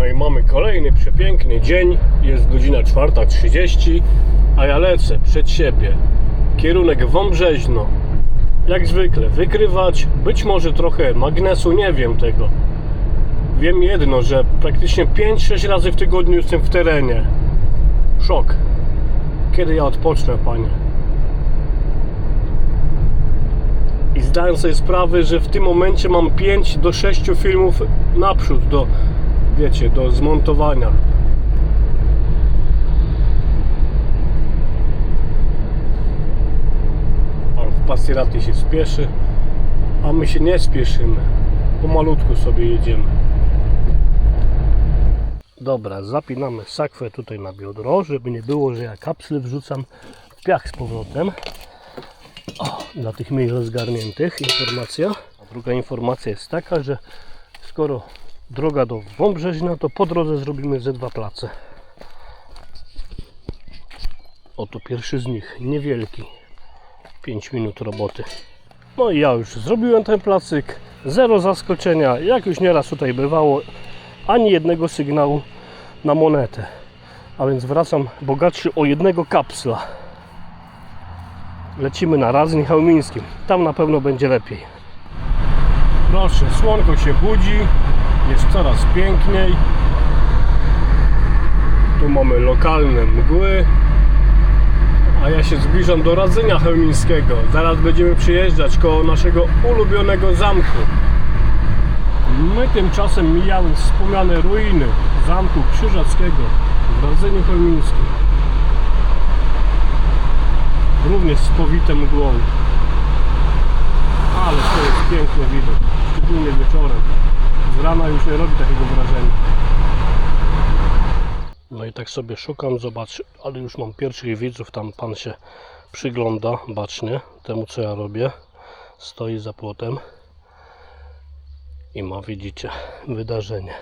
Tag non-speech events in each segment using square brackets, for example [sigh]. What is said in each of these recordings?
No i mamy kolejny przepiękny dzień. Jest godzina 4.30, a ja lecę przed siebie. Kierunek Wąbrzeźno. Jak zwykle wykrywać, być może trochę magnesu, nie wiem tego. Wiem jedno, że praktycznie 5-6 razy w tygodniu jestem w terenie. Szok. Kiedy ja odpocznę, panie? I zdałem sobie sprawę, że w tym momencie mam 5 do 6 filmów naprzód do, wiecie, do zmontowania. Pan w Pasiraty się spieszy, a my się nie spieszymy. Pomalutku sobie jedziemy. Dobra, zapinamy sakwę tutaj na biodro, żeby nie było, że ja kapsle wrzucam w piach z powrotem. O, dla tych mniej rozgarniętych informacja. A druga informacja jest taka, że skoro droga do Wąbrzeźna, to po drodze zrobimy ze dwa place. Oto pierwszy z nich, niewielki. 5 minut roboty. No i ja już zrobiłem ten placyk. Zero zaskoczenia, jak już nieraz tutaj bywało, ani jednego sygnału na monetę. A więc wracam bogatszy o jednego kapsla lecimy na Radzyń Chełmińskim. Tam na pewno będzie lepiej. Proszę, słonko się budzi, jest coraz piękniej. Tu mamy lokalne mgły. A ja się zbliżam do Radzynia Chełmińskiego. Zaraz będziemy przyjeżdżać koło naszego ulubionego zamku. My tymczasem mijały wspomniane ruiny zamku krzyżackiego w Radzyniu Chełmińskim również z powitym mgłą. Ale to jest piękny widok, szczególnie wieczorem. Z rana już nie robi takiego wrażenia. No i tak sobie szukam, zobacz, ale już mam pierwszych widzów, tam pan się przygląda bacznie temu co ja robię. Stoi za płotem i ma, widzicie, wydarzenie.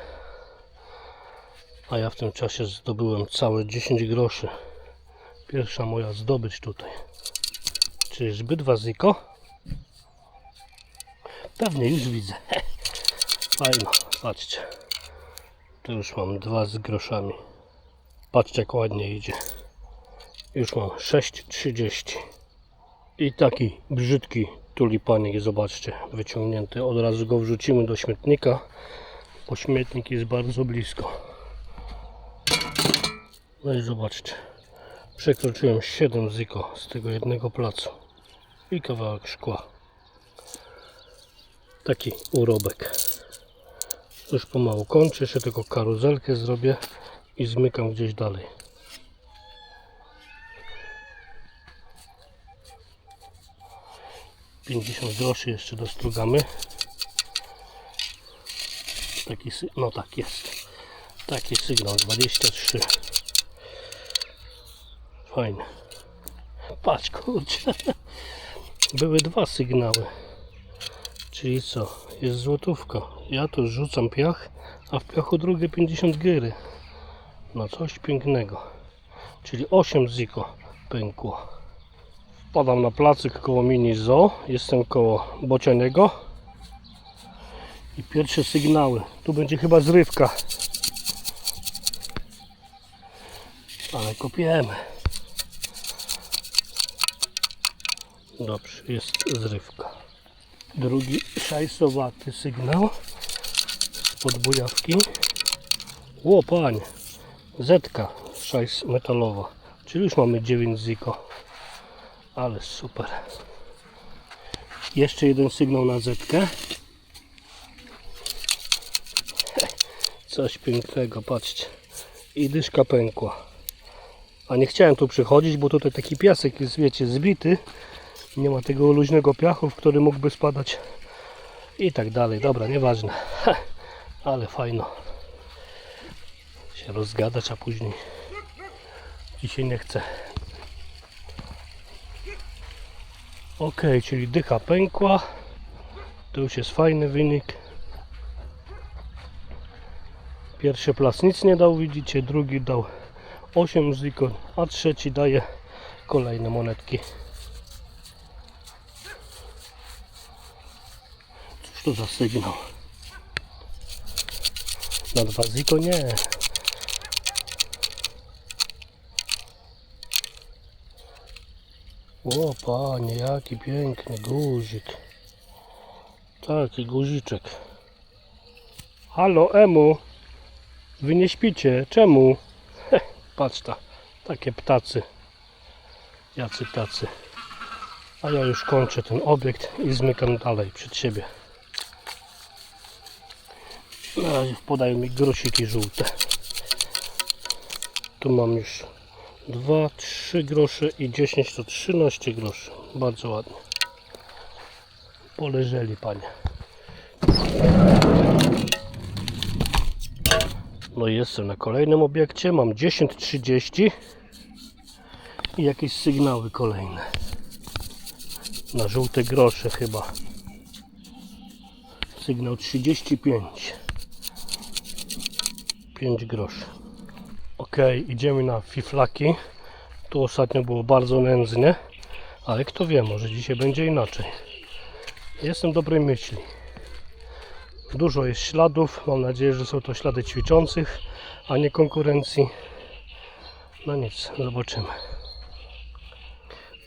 A ja w tym czasie zdobyłem całe 10 groszy. Pierwsza moja zdobycz tutaj. Czy zbyt waziko? Pewnie już widzę. [laughs] Fajno, patrzcie. Tu już mam dwa z groszami. Patrzcie jak ładnie idzie. Już mam 6,30. I taki brzydki tulipanik, zobaczcie, wyciągnięty. Od razu go wrzucimy do śmietnika, bo śmietnik jest bardzo blisko. No i zobaczcie. Przekroczyłem 7 ziko z tego jednego placu i kawałek szkła. Taki urobek. Już pomału kończę, jeszcze tylko karuzelkę zrobię i zmykam gdzieś dalej. Pięćdziesiąt groszy jeszcze dostrugamy. Taki, sy- no tak jest. Taki sygnał 23. Fajne. Patrz kurczę. [laughs] Były dwa sygnały. Czyli co? Jest złotówka. Ja tu rzucam piach, a w piachu drugie 50 gyry. No coś pięknego. Czyli 8 ziko pękło. Wpadam na placyk koło mini zoo. Jestem koło bocianiego. I pierwsze sygnały. Tu będzie chyba zrywka. Ale kopiemy. Dobrze, jest zrywka. Drugi szajsowaty sygnał spod bujawki. Panie, zetka szajs metalowa. Czyli już mamy 9 ziko. Ale super. Jeszcze jeden sygnał na zetkę. [laughs] Coś pięknego, patrzcie. I dyszka pękła. A nie chciałem tu przychodzić, bo tutaj taki piasek jest, wiecie, zbity. Nie ma tego luźnego piachu, w który mógłby spadać. I tak dalej. Dobra, nieważne. Ale fajno. Się rozgadać, a później dzisiaj nie chcę. Ok, czyli dycha pękła. To już jest fajny wynik. Pierwszy plas nic nie dał, widzicie, drugi dał 8 zikon, a trzeci daje kolejne monetki. To za sygnał? Na dwa ziko nie. O panie, jaki piękny guzik. Taki guziczek. Halo Emu, wy nie śpicie, czemu? Heh, patrz ta, takie ptacy. Jacy tacy. A ja już kończę ten obiekt i zmykam dalej przed siebie. Na razie podają mi grosiki żółte. Tu mam już 2, 3 grosze i 10 to 13 groszy. Bardzo ładnie. Poleżeli panie. No i jestem na kolejnym obiekcie. Mam 10.30 i jakieś sygnały kolejne. Na żółte grosze chyba. Sygnał 35. 5 groszy. Ok, idziemy na fiflaki. Tu ostatnio było bardzo nędznie, ale kto wie, może dzisiaj będzie inaczej. Jestem dobrej myśli. Dużo jest śladów. Mam nadzieję, że są to ślady ćwiczących, a nie konkurencji. No nic, zobaczymy.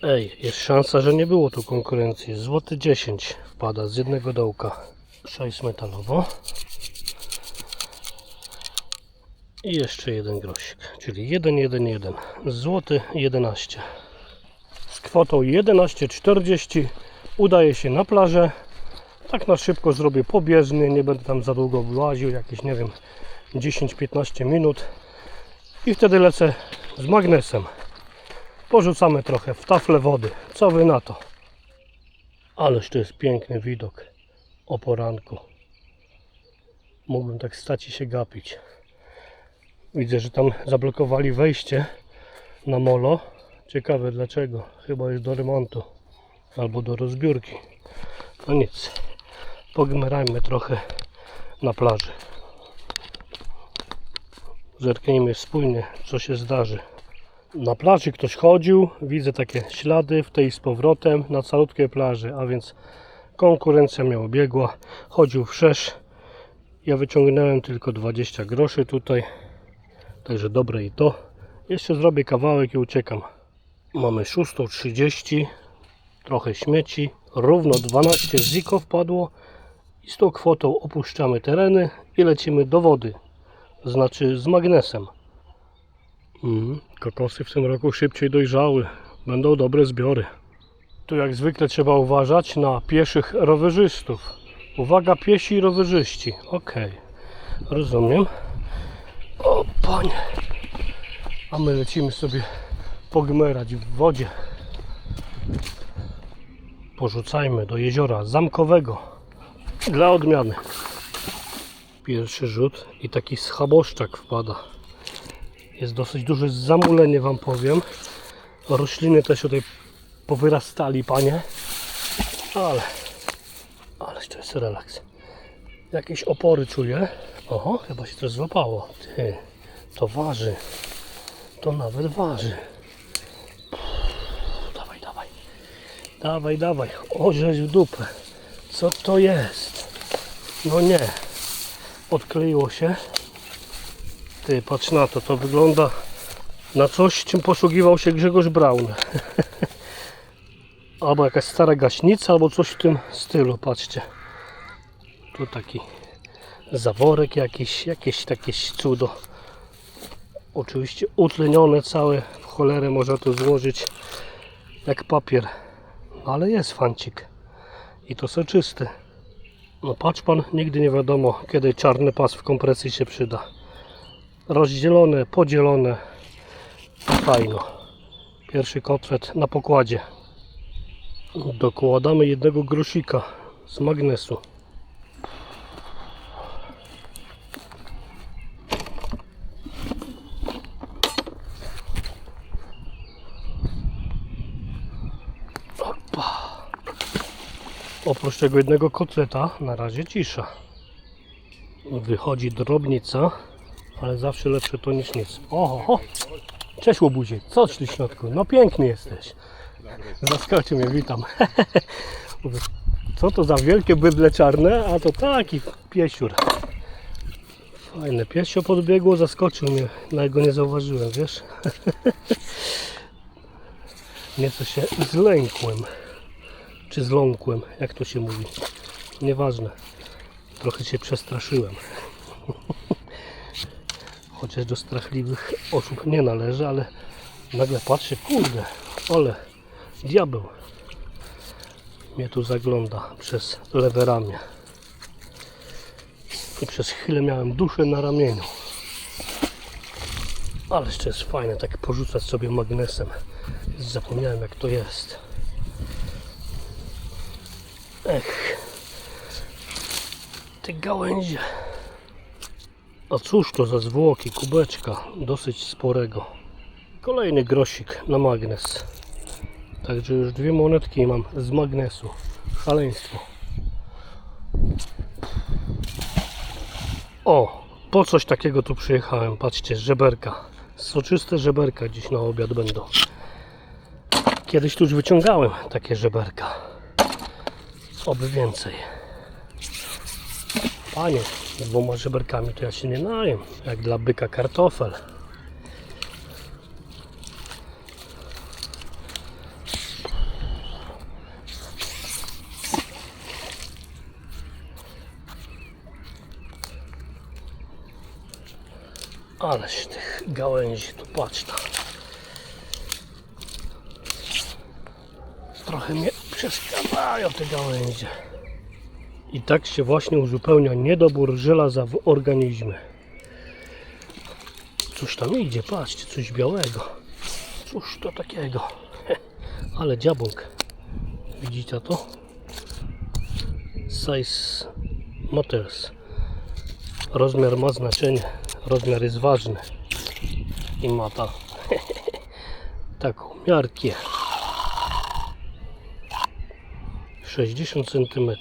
Ej, jest szansa, że nie było tu konkurencji. Złoty 10 wpada z jednego dołka. 6 metalowo. I jeszcze jeden grosik, czyli 1, 1, 1. Złoty 11. Z kwotą 11,40 udaje się na plażę. Tak na szybko zrobię pobieżny, nie będę tam za długo wyłaził, jakieś nie wiem 10-15 minut. I wtedy lecę z magnesem. Porzucamy trochę w tafle wody. Co wy na to? Ależ to jest piękny widok o poranku. Mógłbym tak stać i się gapić. Widzę, że tam zablokowali wejście na molo. Ciekawe dlaczego. Chyba jest do remontu albo do rozbiórki. No nic. Pogmerajmy trochę na plaży. Zerknijmy wspólnie, co się zdarzy. Na plaży ktoś chodził, widzę takie ślady w tej z powrotem na calutkiej plaży, a więc konkurencja miała biegła, chodził wszerz. Ja wyciągnąłem tylko 20 groszy tutaj, także dobre i to. Jeszcze zrobię kawałek i uciekam. Mamy 6.30, trochę śmieci, równo 12 ziko wpadło i z tą kwotą opuszczamy tereny i lecimy do wody, znaczy z magnesem. Mm, kokosy w tym roku szybciej dojrzały. Będą dobre zbiory. Tu jak zwykle trzeba uważać na pieszych rowerzystów. Uwaga piesi i rowerzyści. Ok, rozumiem. O panie. A my lecimy sobie pogmerać w wodzie. Porzucajmy do jeziora zamkowego. Dla odmiany. Pierwszy rzut i taki schaboszczak wpada. Jest dosyć duże zamulenie, wam powiem. Rośliny też tutaj powyrastali, panie. Ale, ależ to jest relaks. Jakieś opory czuję. Oho, chyba się coś złapało. Ty, to waży. To nawet waży. Pff, Dawaj, dawaj. Dawaj, dawaj. Orzeź w dupę. Co to jest? No nie. Odkleiło się. Ty, patrz na to, to wygląda na coś, czym posługiwał się Grzegorz Braun. [laughs] albo jakaś stara gaśnica, albo coś w tym stylu, patrzcie. Tu taki zaworek jakiś, jakieś takie cudo. Oczywiście utlenione całe, w cholerę można to złożyć jak papier. Ale jest fancik. I to soczysty. No patrz pan, nigdy nie wiadomo, kiedy czarny pas w kompresji się przyda rozdzielone, podzielone. Fajno. Pierwszy kotlet na pokładzie. Dokładamy jednego grosika z magnesu. Oprócz tego jednego kotleta na razie cisza. Wychodzi drobnica ale zawsze lepsze to niż nic. Oho, cześć łobuzie, co w środku? No piękny jesteś. Zaskoczył mnie, witam. [laughs] Co to za wielkie bydle czarne, a to taki piesiur. Fajne. Piesio podbiegło, zaskoczył mnie. Na jego nie zauważyłem, wiesz? [laughs] Nieco się zlękłem. Czy zląkłem, jak to się mówi. Nieważne. Trochę się przestraszyłem. [laughs] Chociaż do strachliwych osób nie należy, ale nagle patrzę, kurde, ale diabeł mnie tu zagląda przez lewe ramię. I przez chwilę miałem duszę na ramieniu. Ale jeszcze jest fajne, tak porzucać sobie magnesem. Zapomniałem jak to jest. Ech. Te gałęzie. A cóż to za zwłoki, kubeczka, dosyć sporego. Kolejny grosik na magnes. Także już dwie monetki mam z magnesu. Szaleństwo. O, po coś takiego tu przyjechałem. Patrzcie, żeberka. Soczyste żeberka dziś na obiad będą. Kiedyś tu już wyciągałem takie żeberka. Oby więcej. Panie, dwoma żeberkami to ja się nie najem. Jak dla byka kartofel. Ależ tych gałęzi tu patrz. Trochę mnie przeszkadzają te gałęzie. I tak się właśnie uzupełnia niedobór żelaza w organizmie. Cóż tam idzie, patrzcie, coś białego. Cóż to takiego? Ale dziabłek. Widzicie to? Size matters. Rozmiar ma znaczenie. Rozmiar jest ważny. I ma ta [laughs] taką miarkę. 60 cm.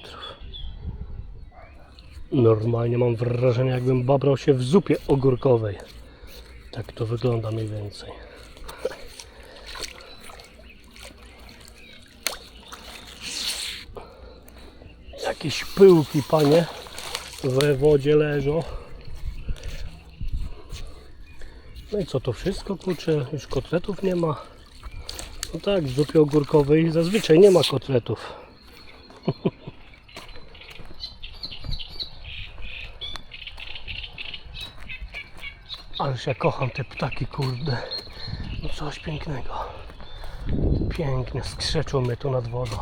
Normalnie mam wrażenie, jakbym babrał się w zupie ogórkowej. Tak to wygląda mniej więcej. Jakieś pyłki, panie, we wodzie leżą. No i co to wszystko, kurczę, już kotletów nie ma. No tak, w zupie ogórkowej zazwyczaj nie ma kotletów. Ależ ja kocham te ptaki, kurde. No coś pięknego. Pięknie, skrzeczą mnie tu nad wodą.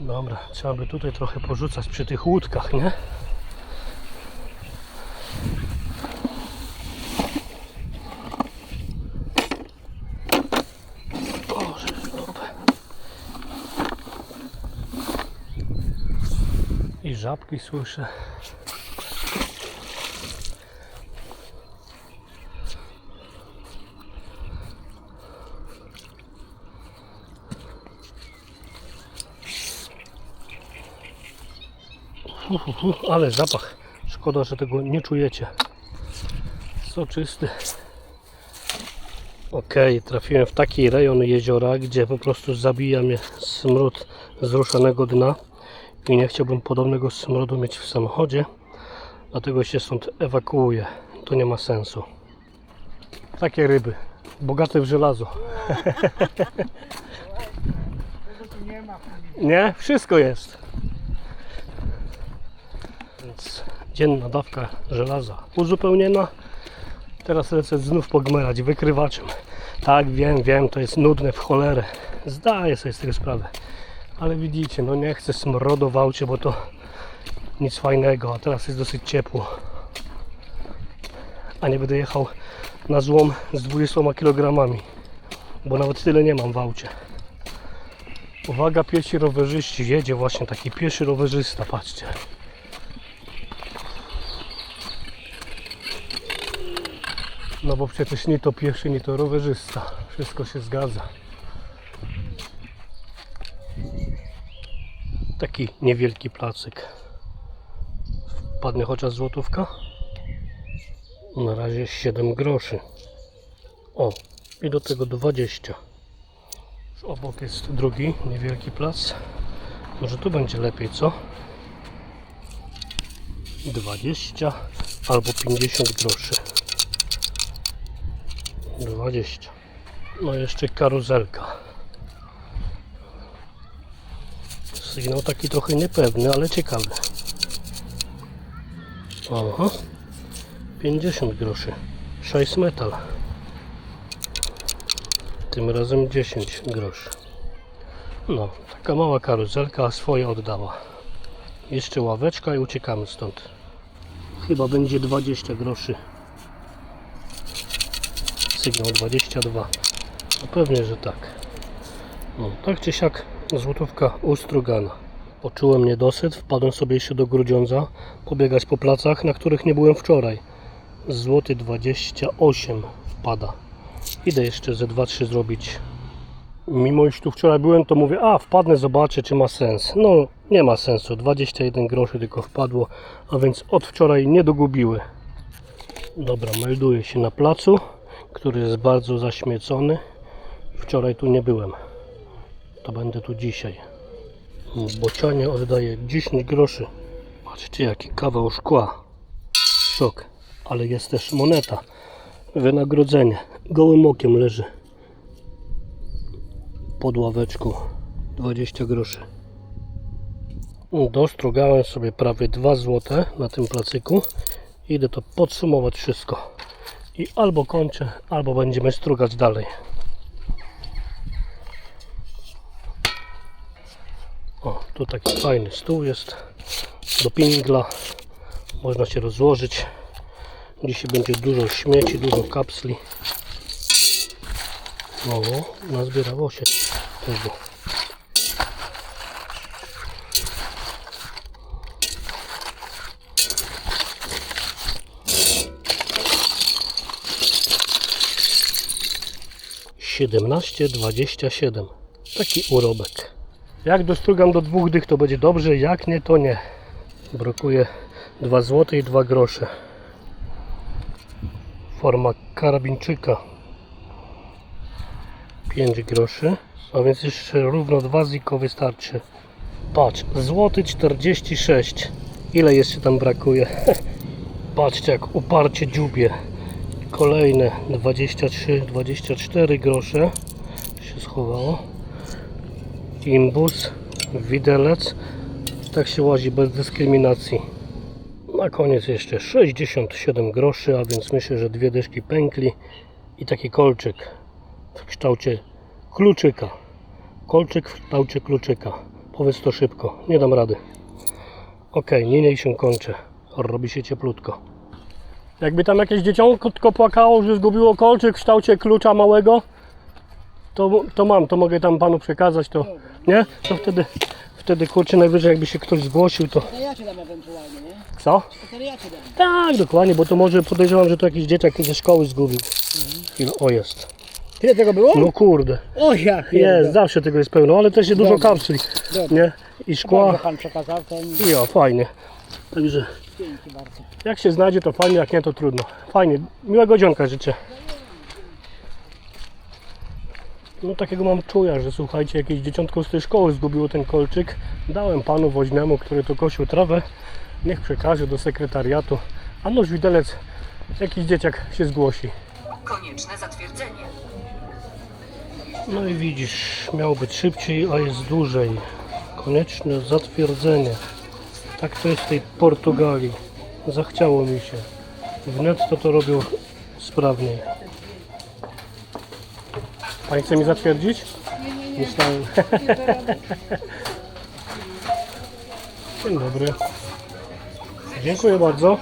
Dobra, trzeba by tutaj trochę porzucać przy tych łódkach, nie? Boże, dobra. I żabki słyszę. Hu, hu, ale zapach. Szkoda, że tego nie czujecie. Soczysty. Ok, trafiłem w taki rejon jeziora, gdzie po prostu zabija mnie smród zruszanego dna i nie chciałbym podobnego smrodu mieć w samochodzie, dlatego się stąd ewakuuję. To nie ma sensu. Takie ryby, bogate w żelazo. [laughs] Nie, wszystko jest. Więc dzienna dawka żelaza uzupełniona. Teraz lecę znów pogmerać wykrywaczem. Tak, wiem, wiem, to jest nudne w cholerę. Zdaję sobie z tego sprawę. Ale widzicie, no nie chcę smrodu w bo to nic fajnego, a teraz jest dosyć ciepło. A nie będę jechał na złom z 20 kg, bo nawet tyle nie mam w aucie. Uwaga, piesi rowerzyści, jedzie właśnie taki pieszy rowerzysta, patrzcie. No bo przecież nie to pieszy, nie to rowerzysta. Wszystko się zgadza. Taki niewielki placyk. Padnie chociaż złotówka? Na razie 7 groszy. O, i do tego 20. Już Obok jest drugi niewielki plac. Może tu będzie lepiej, co? 20 albo 50 groszy. 20. No jeszcze karuzelka. Sygnał taki trochę niepewny, ale ciekawy. Aha. 50 groszy. 6 metal. Tym razem 10 groszy. No, taka mała karuzelka, swoje oddała. Jeszcze ławeczka i uciekamy stąd. Chyba będzie 20 groszy. Sygnał 22. No pewnie, że tak. No, tak czy siak złotówka ustrugana. Poczułem niedosyt, wpadłem sobie jeszcze do Grudziądza, pobiegać po placach, na których nie byłem wczoraj. Złoty 28 wpada. Idę jeszcze ze 2-3 zrobić. Mimo iż tu wczoraj byłem, to mówię, a wpadnę, zobaczę czy ma sens. No, nie ma sensu. 21 groszy tylko wpadło, a więc od wczoraj nie dogubiły. Dobra, melduję się na placu, który jest bardzo zaśmiecony. Wczoraj tu nie byłem. To będę tu dzisiaj. Bocianie oddaje 10 groszy. Patrzcie jaki kawał szkła. Szok. Ale jest też moneta. Wynagrodzenie. Gołym okiem leży. Pod ławeczką. 20 groszy. Dostrugałem sobie prawie 2 złote na tym placyku. Idę to podsumować wszystko. I albo kończę, albo będziemy strugać dalej. O, tu taki fajny stół jest do pingla. Można się rozłożyć. Dzisiaj będzie dużo śmieci, dużo kapsli. O, nazbierało się tego. Siedemnaście dwadzieścia siedem. Taki urobek. Jak dostrugam do dwóch dych, to będzie dobrze, jak nie, to nie. Brakuje 2 zł i 2 grosze. Forma karabinczyka 5 groszy, a więc jeszcze równo 2 ziko wystarczy. Patrz, złoty 46. Ile jeszcze tam brakuje? [laughs] Patrzcie jak uparcie dziubie. Kolejne 23, 24 grosze się schowało. Imbus, widelec. Tak się łazi bez dyskryminacji. Na koniec jeszcze 67 groszy, a więc myślę, że dwie dyszki pękli i taki kolczyk w kształcie kluczyka. Kolczyk w kształcie kluczyka. Powiedz to szybko, nie dam rady. Ok, niniej się kończę. Robi się cieplutko. Jakby tam jakieś dzieciątko płakało, że zgubiło kolczyk w kształcie klucza małego, to, to mam, to mogę tam panu przekazać, to nie? To wtedy, wtedy kurczę najwyżej jakby się ktoś zgłosił, to To ja ci dam ewentualnie, nie? co? To ja ci dam. Tak, dokładnie, bo to może podejrzewam, że to jakiś dzieciak ze szkoły zgubił. Chwilę, o jest. Tyle tego było? No kurde, O ja jest, pierdolę. zawsze tego jest pełno, ale też jest dużo Dobra. kapsli, Dobra. nie? I Dobrze szkła, pan przekazał, ten i o, fajnie. Także dzięki bardzo. jak się znajdzie to fajnie, jak nie to trudno. Fajnie, miłego dzionka życzę. No takiego mam czuja, że słuchajcie, jakieś dzieciątko z tej szkoły zgubiło ten kolczyk. Dałem panu woźnemu, który to kosił trawę. Niech przekaże do sekretariatu. A noż widelec, jakiś dzieciak się zgłosi. Konieczne zatwierdzenie. No i widzisz, miało być szybciej, a jest dłużej. Konieczne zatwierdzenie. Tak to jest w tej Portugalii. Zachciało mi się. Wnet to to robią sprawniej. Pani chce mi zatwierdzić? Nie, nie, nie. Myślałem. Dzień dobry. Dziękuję bardzo.